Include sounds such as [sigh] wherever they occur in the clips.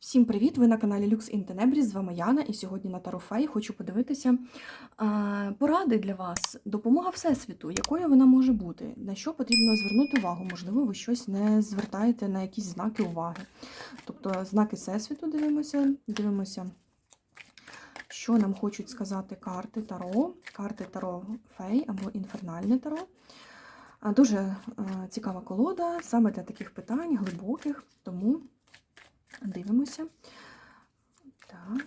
Всім привіт! Ви на каналі in Tenebris, з вами Яна, і сьогодні на Тарофей хочу подивитися поради для вас. Допомога Всесвіту, якою вона може бути, на що потрібно звернути увагу. Можливо, ви щось не звертаєте на якісь знаки уваги. Тобто, знаки Всесвіту дивимося, дивимося, що нам хочуть сказати карти Таро, карти Таро Фей або інфернальне Таро. Дуже цікава колода саме для таких питань, глибоких, тому. Дивимося. Так.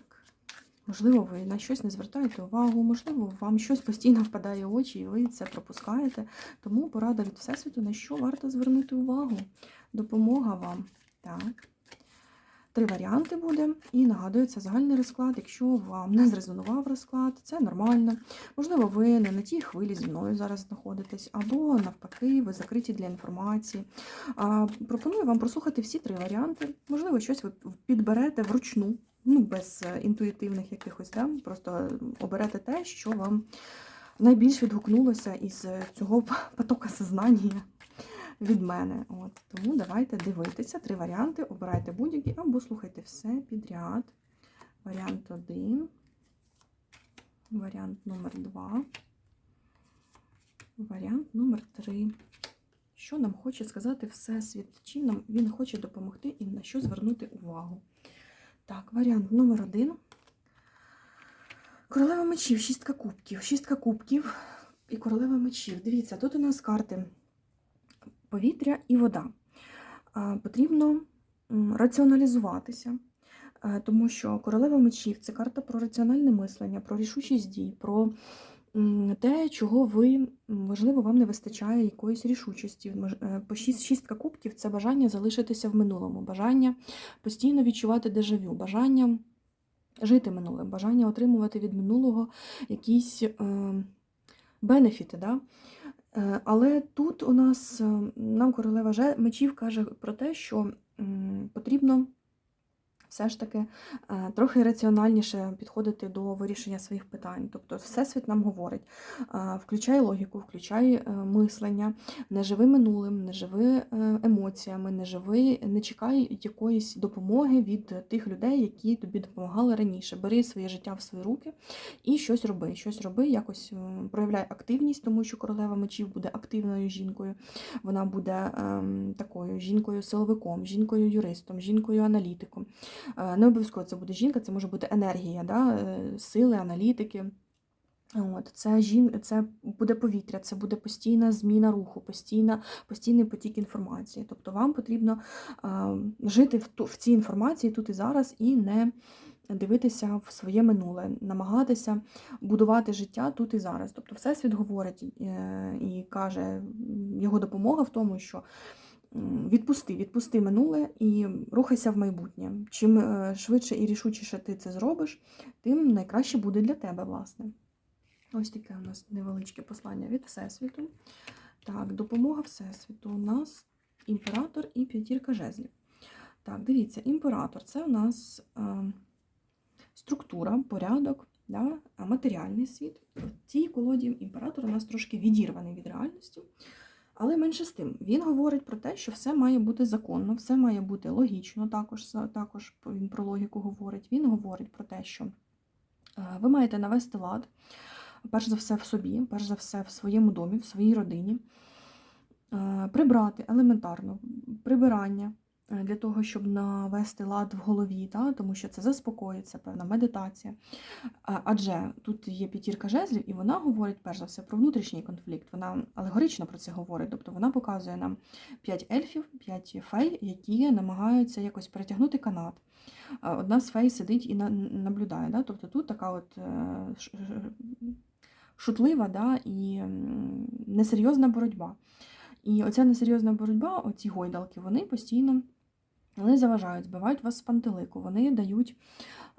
Можливо, ви на щось не звертаєте увагу, можливо, вам щось постійно впадає в очі, і ви це пропускаєте. Тому порада від Всесвіту, на що варто звернути увагу. Допомога вам. Так. Три варіанти буде. І нагадується загальний розклад. Якщо вам не зрезонував розклад, це нормально. Можливо, ви не на тій хвилі зі мною зараз знаходитесь, або навпаки, ви закриті для інформації. А, Пропоную вам прослухати всі три варіанти. Можливо, щось ви підберете вручну, ну, без е, інтуїтивних якихось, да? просто оберете те, що вам найбільш відгукнулося із цього [laughs] потока сознання від мене. От. Тому давайте дивитися три варіанти, обирайте будь-які або слухайте все підряд. Варіант 1, варіант номер 2, варіант номер 3. Що нам хоче сказати Всесвіт? Чим нам він хоче допомогти і на що звернути увагу? Так, варіант номер 1. Королева мечів, шістка кубків. Шістка кубків і королева мечів. Дивіться, тут у нас карти повітря і вода. Потрібно раціоналізуватися, тому що королева мечів це карта про раціональне мислення, про рішучість дій, про те, чого ви, можливо, вам не вистачає якоїсь рішучості. Е, шістка кубків це бажання залишитися в минулому, бажання постійно відчувати дежавю, бажання жити минулим, бажання отримувати від минулого якісь е, бенефіти. Да? Е, але тут у нас нам королева мечів каже про те, що потрібно все ж таки е, трохи раціональніше підходити до вирішення своїх питань. Тобто, всесвіт нам говорить: е, включай логіку, включай е, мислення, не живи минулим, не живи емоціями, не живи, не чекай якоїсь допомоги від тих людей, які тобі допомагали раніше. Бери своє життя в свої руки і щось роби. Щось роби, якось проявляй активність, тому що королева мечів буде активною жінкою. Вона буде ем, такою жінкою-силовиком, жінкою-юристом, жінкою-аналітиком. Е, не обов'язково це буде жінка, це може бути енергія, да? Е, сили, аналітики. От, Це жін... це буде повітря, це буде постійна зміна руху, постійна, постійний потік інформації. Тобто вам потрібно а, жити в, ту, в цій інформації тут і зараз і не дивитися в своє минуле, намагатися будувати життя тут і зараз. Тобто, Всесвіт говорить е, і каже, його допомога в тому, що відпусти, відпусти минуле і рухайся в майбутнє. Чим е, швидше і рішучіше ти це зробиш, тим найкраще буде для тебе, власне. Ось таке у нас невеличке послання від Всесвіту. Так, допомога Всесвіту. У нас імператор і п'ятірка жезлів. Так, дивіться, імператор це у нас е, структура, порядок, да, матеріальний світ. В цій колоді імператор у нас трошки відірваний від реальності. Але менше з тим, він говорить про те, що все має бути законно, все має бути логічно, також також він про логіку говорить. Він говорить про те, що е, ви маєте навести лад, перш за все в собі, перш за все в своєму домі, в своїй родині, е, прибрати елементарно прибирання, для того, щоб навести лад в голові, та, тому що це заспокоїться, певна медитація. Адже тут є п'ятірка жезлів, і вона говорить, перш за все, про внутрішній конфлікт. Вона алегорично про це говорить. Тобто вона показує нам п'ять ельфів, п'ять фей, які намагаються якось перетягнути канат. Одна з фей сидить і наблюдає. Да? Тобто тут така от е, шутлива да, і несерйозна боротьба. І оця несерйозна боротьба, оці гойдалки, вони постійно вони заважають, збивають вас з пантелику, вони дають,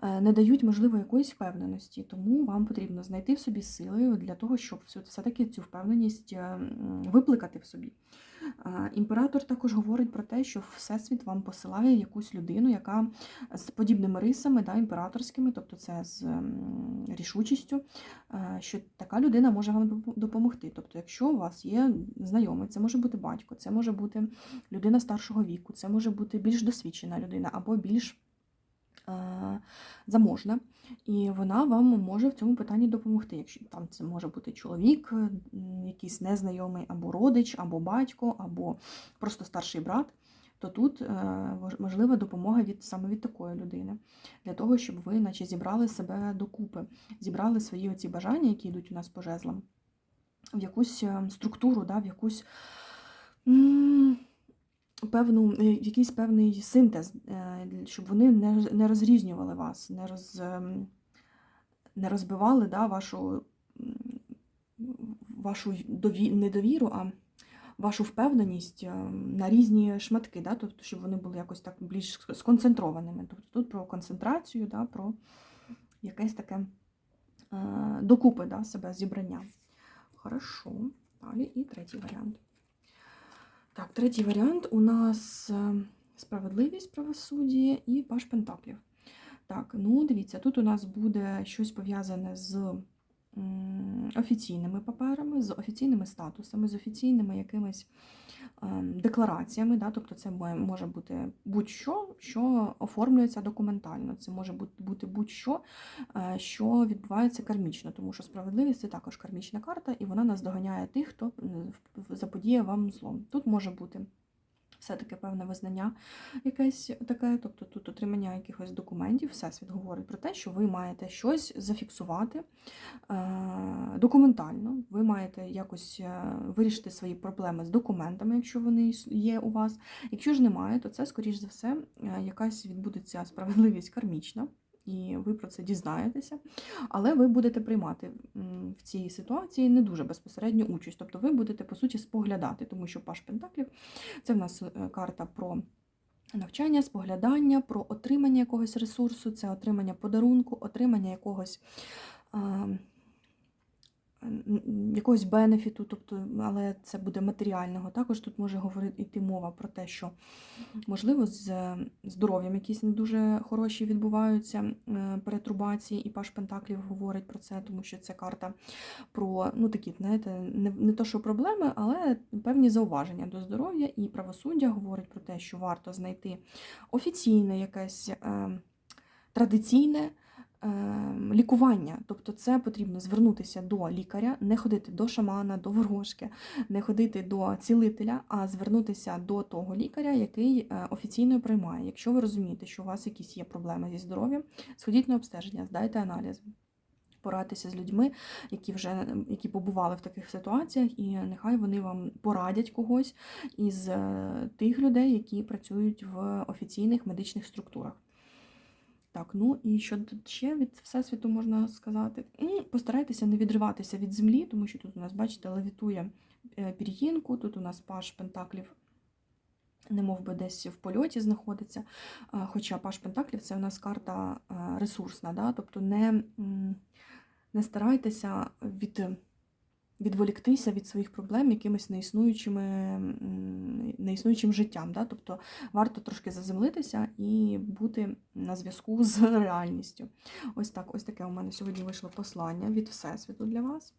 не дають, можливо, якоїсь впевненості, тому вам потрібно знайти в собі сили для того, щоб все-таки цю впевненість е, викликати в собі. Імператор також говорить про те, що Всесвіт вам посилає якусь людину, яка з подібними рисами, да, імператорськими, тобто це з рішучістю, що така людина може вам допомогти. Тобто, якщо у вас є знайомий, це може бути батько, це може бути людина старшого віку, це може бути більш досвідчена людина або більш е, заможна, і вона вам може в цьому питанні допомогти. Якщо там це може бути чоловік, якийсь незнайомий, або родич, або батько, або просто старший брат, то тут е, можлива допомога від саме від такої людини, для того, щоб ви наче зібрали себе докупи, зібрали свої оці бажання, які йдуть у нас по жезлам, в якусь е, структуру, да, в якусь. Певну, е, якийсь певний синтез, е, щоб вони не, не розрізнювали вас, не, роз, ем, не розбивали да, вашу, вашу дові, недовіру, а вашу впевненість е, на різні шматки, да, тобто, щоб вони були якось так більш сконцентрованими. Тобто тут про концентрацію, да, про якесь таке е, докупи да, себе зібрання. Хорошо. Далі і третій варіант. Так, третій варіант у нас е, справедливість правосуддя і паш пентаклів. Так, ну дивіться, тут у нас буде щось пов'язане з офіційними паперами, з офіційними статусами, з офіційними якимись ем, деклараціями. Да? Тобто це може бути будь-що, що оформлюється документально. Це може бути- будь-що, е, що відбувається кармічно, тому що справедливість це також кармічна карта, і вона наздоганяє тих, хто заподіє вам зло. Тут може бути все-таки певне визнання якесь таке, тобто тут отримання якихось документів, всесвіт говорить про те, що ви маєте щось зафіксувати е, документально, ви маєте якось е, вирішити свої проблеми з документами, якщо вони є у вас. Якщо ж немає, то це, скоріш за все, е, якась відбудеться справедливість кармічна. І ви про це дізнаєтеся, але ви будете приймати в цій ситуації не дуже безпосередню участь. Тобто ви будете, по суті, споглядати, тому що Паш Пентаклів це в нас е, карта про навчання, споглядання, про отримання якогось ресурсу, це отримання подарунку, отримання якогось. Якогось бенефіту, тобто, але це буде матеріального. Також тут може говорити йти мова про те, що можливо з здоров'ям якісь не дуже хороші відбуваються е, перетрубації, і Паш Пентаклів говорить про це, тому що це карта про ну такі, знаєте, не, не то, що проблеми, але певні зауваження до здоров'я і правосуддя говорить про те, що варто знайти офіційне якесь е, традиційне. Е, Лікування, тобто це потрібно звернутися до лікаря, не ходити до шамана, до ворожки, не ходити до цілителя, а звернутися до того лікаря, який е, офіційно приймає. Якщо ви розумієте, що у вас якісь є проблеми зі здоров'ям, сходіть на обстеження, здайте аналіз порадьтеся з людьми, які вже які побували в таких ситуаціях, і нехай вони вам порадять когось із е, тих людей, які працюють в офіційних медичних структурах. Так, ну і що ще від Всесвіту можна сказати? Ну, Постарайтеся не відриватися від землі, тому що тут у нас, бачите, левітує е, пір'їнку, тут у нас паш пентаклів. Не мов би десь в польоті знаходиться. Хоча Паш Пентаклів це у нас карта е, ресурсна, да? тобто не, не старайтеся від, відволіктися від своїх проблем якимись неіснуючими, неіснуючим життям. Да? Тобто варто трошки заземлитися і бути на зв'язку з [laughs] реальністю. Ось так, ось таке у мене сьогодні вийшло послання від Всесвіту для вас.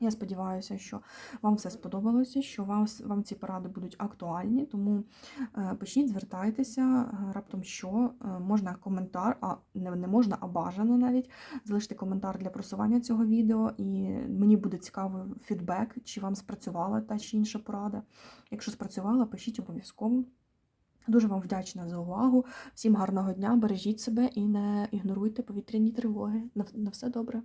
Я сподіваюся, що вам все сподобалося, що вам, вам ці поради будуть актуальні, тому е, пишіть, звертайтеся, е, раптом що е, можна коментар, а не, не можна, а бажано навіть залишити коментар для просування цього відео, і мені буде цікавий фідбек, чи вам спрацювала та чи інша порада. Якщо спрацювала, пишіть обов'язково. Дуже вам вдячна за увагу. Всім гарного дня, бережіть себе і не ігноруйте повітряні тривоги. На, на все добре.